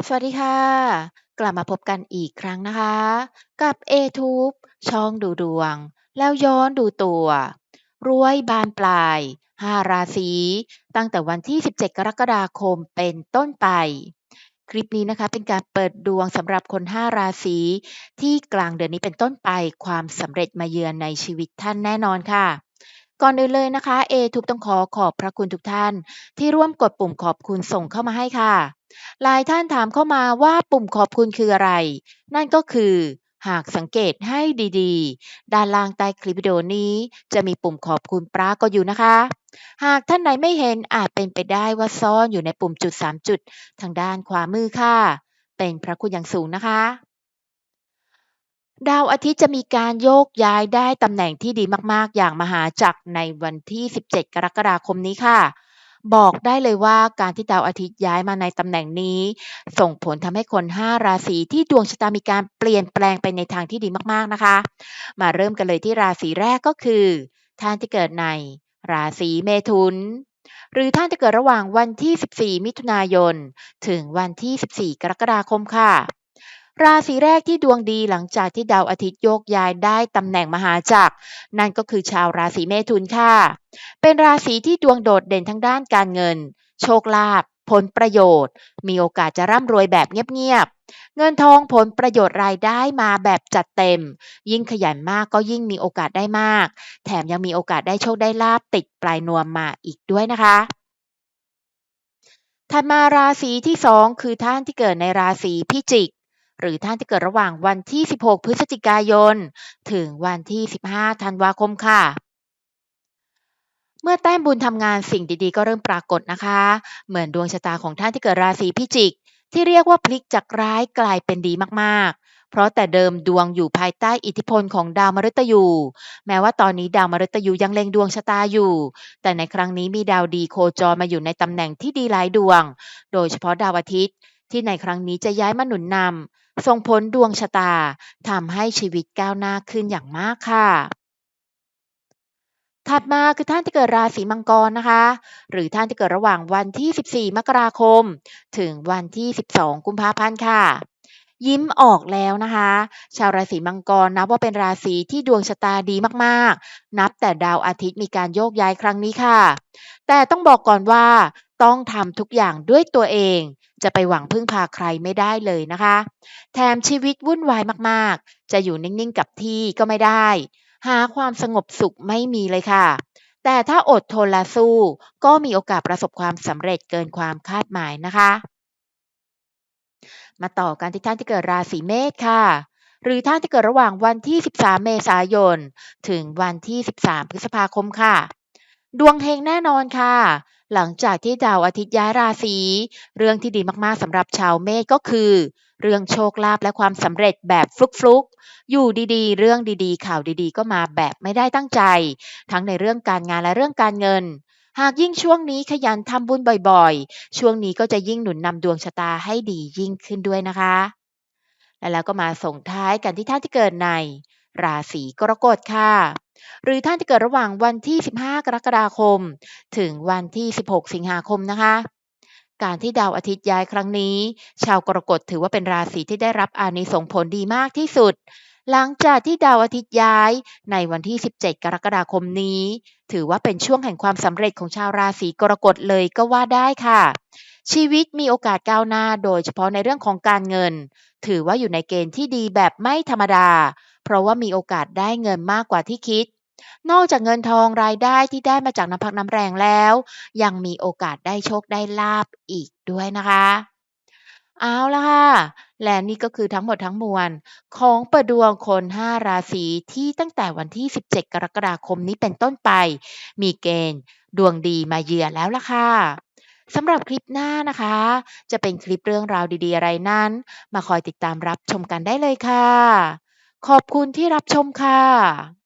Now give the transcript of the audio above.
สวัสดีค่ะ กลับมาพบกันอีกครั้งนะคะ กับเอทูบช่องดูดวง แล้วย้อนดูตัว รวยบานปลาย 5 ราศี ตั้งแต่วันที่ 17 กรกฎาคมเป็นต้นไป คลิปนี้นะคะเป็นการเปิดดวงสำหรับคน 5 ราศี ที่กลางเดือนนี้เป็นต้นไปความสำเร็จมาเยือนในชีวิตท่านแน่นอนค่ะก่อนอื่นเลยนะคะเอทูบต้องขอขอบพระคุณทุกท่าน ที่ร่วมกดปุ่มขอบคุณส่งเข้ามาให้ค่ะ หลายท่านถามเข้ามาว่าปุ่มขอบคุณคืออะไร นั่นก็คือ หากสังเกตให้ดีๆ ด้านล่างใต้คลิปวิดีโอนี้จะมีปุ่มขอบคุณปรากฏอยู่นะคะ หากท่านไหนไม่เห็นอาจเป็นไปได้ว่าซ่อนอยู่ในปุ่มจุด 3 จุด ทางด้านขวามือค่ะ เป็นพระคุณอย่างสูงนะคะ ดาวอาทิตย์จะมีการโยกย้ายได้ตำแหน่งที่ดีมากๆ อย่างมหาจักรในวันที่ 17 กรกฎาคมนี้ค่ะ บอกได้เลยว่า การที่ดาวอาทิตย์ย้ายมาในตำแหน่งนี้ ส่งผลทำให้คน 5 ราศีที่ดวงชะตามีการเปลี่ยนแปลงไปในทางที่ดีมากๆนะคะ มาเริ่มกันเลยที่ราศีแรกก็คือ ท่านที่เกิดใน ราศีเมถุน หรือท่านที่เกิดระหว่างวันที่ 14 มิถุนายน ถึงวันที่ 14 กรกฎาคมค่ะ ราศีแรกที่ดวงดีหลังจากที่ดาวอาทิตย์โยกย้ายได้ตำแหน่งมหาจักร นั่นก็คือชาวราศีเมถุนค่ะ เป็นราศีที่ดวงโดดเด่นทั้งด้านการเงิน โชคลาภผลประโยชน์ มีโอกาสจะร่ำรวยแบบเงียบๆ เงินทองผลประโยชน์รายได้มาแบบจัดเต็ม ยิ่งขยันมากก็ยิ่งมีโอกาสได้มาก แถมยังมีโอกาสได้โชคได้ลาบติดปลายนวมมาอีกด้วยนะคะถัดมาราศีที่2คือท่านที่เกิดในราศีพิจิก หรือท่านที่เกิดระหว่างวันที่ 16 พฤศจิกายน ถึงวันที่ 15 ธันวาคมค่ะ เมื่อแต้มบุญทำงานสิ่งดีๆ ก็เริ่มปรากฏนะคะ เหมือนดวงชะตาของท่านที่เกิดราศีพิจิก ที่เรียกว่าพลิกจากร้ายกลายเป็นดีมากๆเพราะแต่เดิมดวงอยู่ภายใต้อิทธิพลของดาวมฤตยู แม้ว่าตอนนี้ดาวมฤตยูยังเล็งดวงชะตาอยู่ แต่ในครั้งนี้มีดาวดีโคจรมาอยู่ในตำแหน่งที่ดีหลายดวง โดยเฉพาะดาวอาทิตย์ ที่ในครั้งนี้จะย้ายมาหนุนนำส่งผลดวงชะตาทำให้ชีวิตก้าวหน้าขึ้นอย่างมากค่ะถัดมาคือท่านที่เกิดราศีมังกรนะคะ หรือท่านที่เกิดระหว่างวันที่ 14 มกราคม ถึงวันที่ 12 กุมภาพันธ์ค่ะ ยิ้มออกแล้วนะคะ ชาวราศีมังกรนับว่าเป็นราศีที่ดวงชะตาดีมากๆ นับแต่ดาวอาทิตย์มีการโยกย้ายครั้งนี้ค่ะ แต่ต้องบอกก่อนว่า ต้องทำทุกอย่างด้วยตัวเอง จะไปหวังพึ่งพาใครไม่ได้เลยนะคะ แถมชีวิตวุ่นวายมากๆ จะอยู่นิ่งๆกับที่ก็ไม่ได้ หาความสงบสุขไม่มีเลยค่ะ แต่ถ้าอดทนและสู้ ก็มีโอกาสประสบความสำเร็จเกินความคาดหมายนะคะ มาต่อกันที่ท่านที่เกิดราศีเมษค่ะ หรือท่านที่เกิดระหว่างวันที่ 13 เมษายน ถึงวันที่ 13 พฤษภาคมค่ะ ดวงเฮงแน่นอนค่ะ หลังจากที่ดาวอาทิตย์ย้ายราศี เรื่องที่ดีมากๆสำหรับชาวเมษก็คือ เรื่องโชคลาภและความสำเร็จแบบฟลุกๆ อยู่ดีๆ เรื่องดีๆ ข่าวดีๆ ก็มาแบบไม่ได้ตั้งใจ ทั้งในเรื่องการงานและเรื่องการเงิน หากยิ่งช่วงนี้ขยันทำบุญบ่อยๆ ช่วงนี้ก็จะยิ่งหนุนนำดวงชะตาให้ดียิ่งขึ้นด้วยนะคะ และแล้วก็มาส่งท้ายกันที่ท่านที่เกิดใน ราศีกรกฎค่ะ หรือท่านที่เกิดระหว่างวันที่ 15 กรกฎาคม ถึงวันที่ 16 สิงหาคมนะคะ การที่ดาวอาทิตย์ย้ายครั้งนี้ ชาวกรกฎถือว่าเป็นราศีที่ได้รับอานิสงส์ผลดีมากที่สุด หลังจากที่ดาวอาทิตย์ย้ายในวันที่ 17 กรกฎาคมนี้ ถือว่าเป็นช่วงแห่งความสำเร็จของชาวราศีกรกฎเลยก็ว่าได้ค่ะชีวิตมีโอกาสก้าวหน้าโดยเฉพาะในเรื่องของการเงิน ถือว่าอยู่ในเกณฑ์ที่ดีแบบไม่ธรรมดา เพราะว่ามีโอกาสได้เงินมากกว่าที่คิด นอกจากเงินทองรายได้ที่ได้มาจากน้ำพักน้ำแรงแล้ว ยังมีโอกาสได้โชคได้ลาบอีกด้วยนะคะเอาละค่ะ และนี่ก็คือทั้งหมดทั้งมวล ของปิดดวงคน 5 ราศีที่ตั้งแต่วันที่ 17 กรกฎาคมนี้เป็นต้นไป มีเกณฑ์ ดวงดีมาเยือนแล้วล่ะค่ะสำหรับคลิปหน้านะคะ จะเป็นคลิปเรื่องราวดีๆ อะไรนั้น มาคอยติดตามรับชมกันได้เลยค่ะ ขอบคุณที่รับชมค่ะ